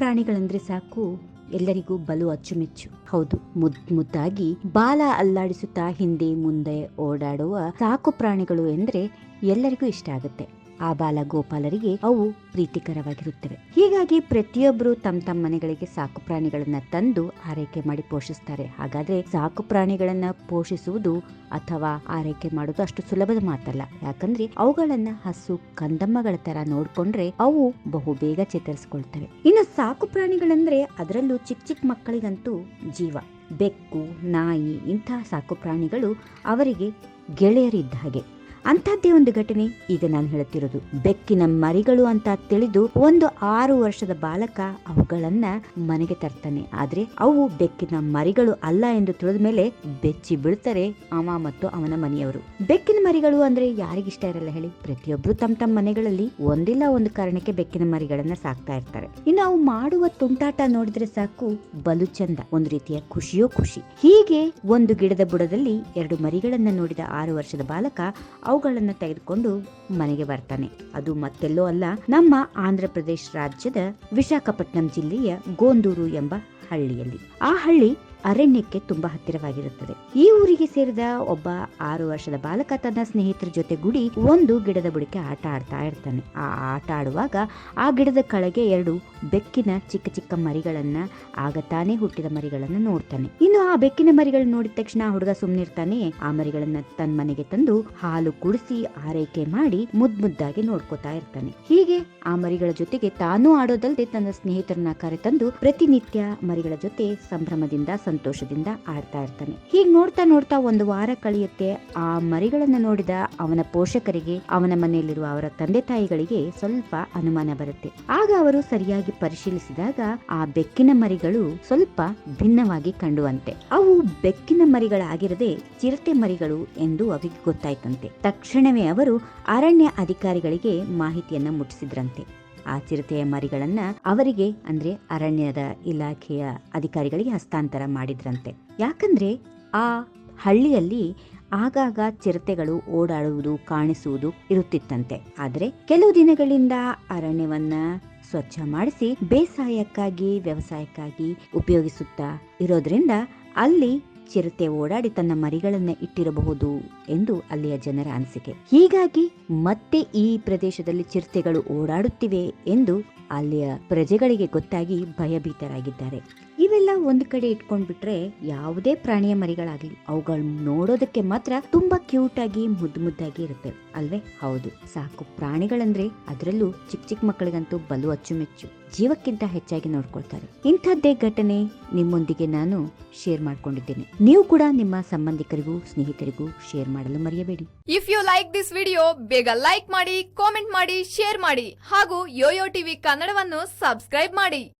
ಪ್ರಾಣಿಗಳಂದ್ರೆ ಸಾಕು, ಎಲ್ಲರಿಗೂ ಬಲು ಅಚ್ಚುಮೆಚ್ಚು. ಹೌದು, ಮುದ್, ಮುದ್ದಾಗಿ ಬಾಲ ಅಲ್ಲಾಡಿಸುತ್ತಾ ಹಿಂದೆ ಮುಂದೆ ಓಡಾಡುವ ಸಾಕು ಪ್ರಾಣಿಗಳು ಎಂದ್ರೆ ಎಲ್ಲರಿಗೂ ಇಷ್ಟ ಆಗುತ್ತೆ. ಆ ಬಾಲ ಗೋಪಾಲರಿಗೆ ಅವು ಪ್ರೀತಿಕರವಾಗಿರುತ್ತವೆ. ಹೀಗಾಗಿ ಪ್ರತಿಯೊಬ್ಬರು ತಮ್ಮ ತಮ್ಮ ಮನೆಗಳಿಗೆ ಸಾಕು ಪ್ರಾಣಿಗಳನ್ನ ತಂದು ಆರೈಕೆ ಮಾಡಿ ಪೋಷಿಸ್ತಾರೆ. ಹಾಗಾದ್ರೆ ಸಾಕು ಪ್ರಾಣಿಗಳನ್ನ ಪೋಷಿಸುವುದು ಅಥವಾ ಆರೈಕೆ ಮಾಡೋದು ಅಷ್ಟು ಸುಲಭದ ಮಾತಲ್ಲ. ಯಾಕಂದ್ರೆ ಅವುಗಳನ್ನ ಹಸು, ಕಂದಮ್ಮಗಳ ತರ ನೋಡ್ಕೊಂಡ್ರೆ ಅವು ಬಹು ಬೇಗ ಚೇತರಿಸಿಕೊಳ್ತವೆ. ಇನ್ನು ಸಾಕು ಪ್ರಾಣಿಗಳಂದ್ರೆ ಅದರಲ್ಲೂ ಚಿಕ್ಕ ಚಿಕ್ಕ ಮಕ್ಕಳಿಗಂತೂ ಜೀವ. ಬೆಕ್ಕು, ನಾಯಿ ಇಂತಹ ಸಾಕು ಪ್ರಾಣಿಗಳು ಅವರಿಗೆ ಗೆಳೆಯರಿದ್ದ ಹಾಗೆ. ಅಂಥದ್ದೇ ಒಂದು ಘಟನೆ. ಈಗ ನಾನು ಹೇಳುತ್ತಿರೋದು ಬೆಕ್ಕಿನ ಮರಿಗಳು ಅಂತ ತಿಳಿದು ಒಂದು ಆರು ವರ್ಷದ ಬಾಲಕ ಅವುಗಳನ್ನ ಮನೆಗೆ ತರ್ತಾನೆ. ಆದ್ರೆ ಅವು ಬೆಕ್ಕಿನ ಮರಿಗಳು ಅಲ್ಲ ಎಂದು ತಿಳಿದ ಮೇಲೆ ಬೆಚ್ಚಿ ಬೀಳ್ತಾರೆ ಅವ ಮತ್ತು ಅವನ ಮನೆಯವರು. ಬೆಕ್ಕಿನ ಮರಿಗಳು ಅಂದ್ರೆ ಯಾರಿಗಿಷ್ಟ ಇರಲ್ಲ ಹೇಳಿ. ಪ್ರತಿಯೊಬ್ರು ತಮ್ಮ ತಮ್ಮ ಮನೆಗಳಲ್ಲಿ ಒಂದಿಲ್ಲ ಒಂದು ಕಾರಣಕ್ಕೆ ಬೆಕ್ಕಿನ ಮರಿಗಳನ್ನ ಸಾಕ್ತಾ ಇರ್ತಾರೆ. ಇನ್ನು ಅವು ಮಾಡುವ ತುಂಟಾಟ ನೋಡಿದ್ರೆ ಸಾಕು, ಬಲು ಚಂದ, ಒಂದು ರೀತಿಯ ಖುಷಿಯೋ ಖುಷಿ. ಹೀಗೆ ಒಂದು ಗಿಡದ ಬುಡದಲ್ಲಿ ಎರಡು ಮರಿಗಳನ್ನ ನೋಡಿದ ಆರು ವರ್ಷದ ಬಾಲಕ ಅವುಗಳನ್ನು ತೆಗೆದುಕೊಂಡು ಮನೆಗೆ ಬರ್ತಾನೆ. ಅದು ಮತ್ತೆಲ್ಲೋ ಅಲ್ಲ, ನಮ್ಮ ಆಂಧ್ರ ಪ್ರದೇಶ ರಾಜ್ಯದ ವಿಶಾಖಪಟ್ಟಣಂ ಜಿಲ್ಲೆಯ ಗೋಂದೂರು ಎಂಬ ಹಳ್ಳಿಯಲ್ಲಿ. ಆ ಹಳ್ಳಿ ಅರಣ್ಯಕ್ಕೆ ತುಂಬಾ ಹತ್ತಿರವಾಗಿರುತ್ತದೆ. ಈ ಊರಿಗೆ ಸೇರಿದ ಒಬ್ಬ ಆರು ವರ್ಷದ ಬಾಲಕ ತನ್ನ ಸ್ನೇಹಿತರ ಜೊತೆಗೂಡಿ ಒಂದು ಗಿಡದ ಬುಡಕ್ಕೆ ಆಟ ಆಡ್ತಾ ಇರ್ತಾನೆ. ಆ ಆಟ ಆಡುವಾಗ ಆ ಗಿಡದ ಕೆಳಗೆ ಎರಡು ಬೆಕ್ಕಿನ ಚಿಕ್ಕ ಚಿಕ್ಕ ಮರಿಗಳನ್ನ, ಆಗ ತಾನೇ ಹುಟ್ಟಿದ ಮರಿಗಳನ್ನ ನೋಡ್ತಾನೆ. ಇನ್ನು ಆ ಬೆಕ್ಕಿನ ಮರಿಗಳನ್ನ ನೋಡಿದ ತಕ್ಷಣ ಹುಡುಗ ಸುಮ್ನಿರ್ತಾನೆ. ಆ ಮರಿಗಳನ್ನ ತನ್ನ ಮನೆಗೆ ತಂದು ಹಾಲು ಕುಡಿಸಿ ಆರೈಕೆ ಮಾಡಿ ಮುದ್ ಮುದ್ದಾಗಿ ನೋಡ್ಕೋತಾ ಇರ್ತಾನೆ. ಹೀಗೆ ಆ ಮರಿಗಳ ಜೊತೆಗೆ ತಾನೂ ಆಡೋದಲ್ಲದೆ ತನ್ನ ಸ್ನೇಹಿತರನ್ನ ಕರೆತಂದು ಪ್ರತಿನಿತ್ಯ ಮರಿಗಳ ಜೊತೆ ಸಂಭ್ರಮದಿಂದ, ಸಂತೋಷದಿಂದ ಆಡ್ತಾ ಇರ್ತಾನೆ. ಹೀಗ್ ನೋಡ್ತಾ ನೋಡ್ತಾ ಒಂದು ವಾರ ಕಳೆಯುತ್ತೆ. ಆ ಮರಿಗಳನ್ನು ನೋಡಿದ ಅವನ ಪೋಷಕರಿಗೆ, ಅವನ ಮನೆಯಲ್ಲಿರುವ ಅವರ ತಂದೆ ತಾಯಿಗಳಿಗೆ ಸ್ವಲ್ಪ ಅನುಮಾನ ಬರುತ್ತೆ. ಆಗ ಅವರು ಸರಿಯಾಗಿ ಪರಿಶೀಲಿಸಿದಾಗ ಆ ಬೆಕ್ಕಿನ ಮರಿಗಳು ಸ್ವಲ್ಪ ಭಿನ್ನವಾಗಿ ಕಂಡುವಂತೆ. ಅವು ಬೆಕ್ಕಿನ ಮರಿಗಳಾಗಿರದೆ ಚಿರತೆ ಮರಿಗಳು ಎಂದು ಅವರಿಗೆ ಗೊತ್ತಾಯ್ತಂತೆ. ತಕ್ಷಣವೇ ಅವರು ಅರಣ್ಯ ಅಧಿಕಾರಿಗಳಿಗೆ ಮಾಹಿತಿಯನ್ನ ಮುಟ್ಟಿಸಿದ್ರಂತೆ. ಆ ಚಿರತೆಯ ಮರಿಗಳನ್ನು ಅವರಿಗೆ, ಅಂದ್ರೆ ಅರಣ್ಯದ ಇಲಾಖೆಯ ಅಧಿಕಾರಿಗಳಿಗೆ ಹಸ್ತಾಂತರ ಮಾಡಿದ್ರಂತೆ. ಯಾಕಂದ್ರೆ ಆ ಹಳ್ಳಿಯಲ್ಲಿ ಆಗಾಗ ಚಿರತೆಗಳು ಓಡಾಡುವುದು, ಕಾಣಿಸುವುದು ಇರುತ್ತಿತ್ತಂತೆ. ಆದರೆ ಕೆಲವು ದಿನಗಳಿಂದ ಅರಣ್ಯವನ್ನ ಸ್ವಚ್ಛ ಮಾಡಿಸಿ ಬೇಸಾಯಕ್ಕಾಗಿ, ವ್ಯವಸಾಯಕ್ಕಾಗಿ ಉಪಯೋಗಿಸುತ್ತಾ ಇರೋದ್ರಿಂದ ಅಲ್ಲಿ ಚಿರತೆ ಓಡಾಡಿ ತನ್ನ ಮರಿಗಳನ್ನ ಇಟ್ಟಿರಬಹುದು ಎಂದು ಅಲ್ಲಿಯ ಜನರ ಅನಿಸಿಕೆ. ಹೀಗಾಗಿ ಮತ್ತೆ ಈ ಪ್ರದೇಶದಲ್ಲಿ ಚಿರತೆಗಳು ಓಡಾಡುತ್ತಿವೆ ಎಂದು ಅಲ್ಲಿಯ ಪ್ರಜೆಗಳಿಗೆ ಗೊತ್ತಾಗಿ ಭಯಭೀತರಾಗಿದ್ದಾರೆ. ಇವೆಲ್ಲ ಒಂದು ಕಡೆ ಇಟ್ಕೊಂಡ್ಬಿಟ್ರೆ ಯಾವುದೇ ಪ್ರಾಣಿಯ ಮರಿಗಳಾಗ್ಲಿ, ಅವುಗಳು ನೋಡೋದಕ್ಕೆ ಮಾತ್ರ ತುಂಬಾ ಕ್ಯೂಟ್ ಆಗಿ, ಮುದ್ದು ಮುದ್ದಾಗಿ ಇರುತ್ತೆ. ಅಲ್ವೇ? ಹೌದು. ಸಾಕು ಪ್ರಾಣಿಗಳಂದ್ರೆ ಅದರಲ್ಲೂ ಚಿಕ್ಕ ಚಿಕ್ಕ ಮಕ್ಕಳಿಗಂತೂ ಬಲು ಅಚ್ಚುಮೆಚ್ಚು. ಜೀವಕ್ಕಿಂತ ಹೆಚ್ಚಾಗಿ ನೋಡ್ಕೊಳ್ತಾರೆ. ಇಂಥದ್ದೇ ಘಟನೆ ನಿಮ್ಮೊಂದಿಗೆ ನಾನು ಶೇರ್ ಮಾಡ್ಕೊಂಡಿದ್ದೇನೆ. ನೀವು ಕೂಡ ನಿಮ್ಮ ಸಂಬಂಧಿಕರಿಗೂ, ಸ್ನೇಹಿತರಿಗೂ ಶೇರ್ ಮಾಡಲು ಮರೆಯಬೇಡಿ. If you like this video ಬೇಗ ಲೈಕ್ ಮಾಡಿ ಕಾಮೆಂಟ್ ಮಾಡಿ ಶೇರ್ ಮಾಡಿ. ಹಾಗೂ ಯೋಯೋ ಟಿವಿ ಕನ್ನಡವನ್ನು ಸಬ್ಸ್ಕ್ರೈಬ್ ಮಾಡಿ.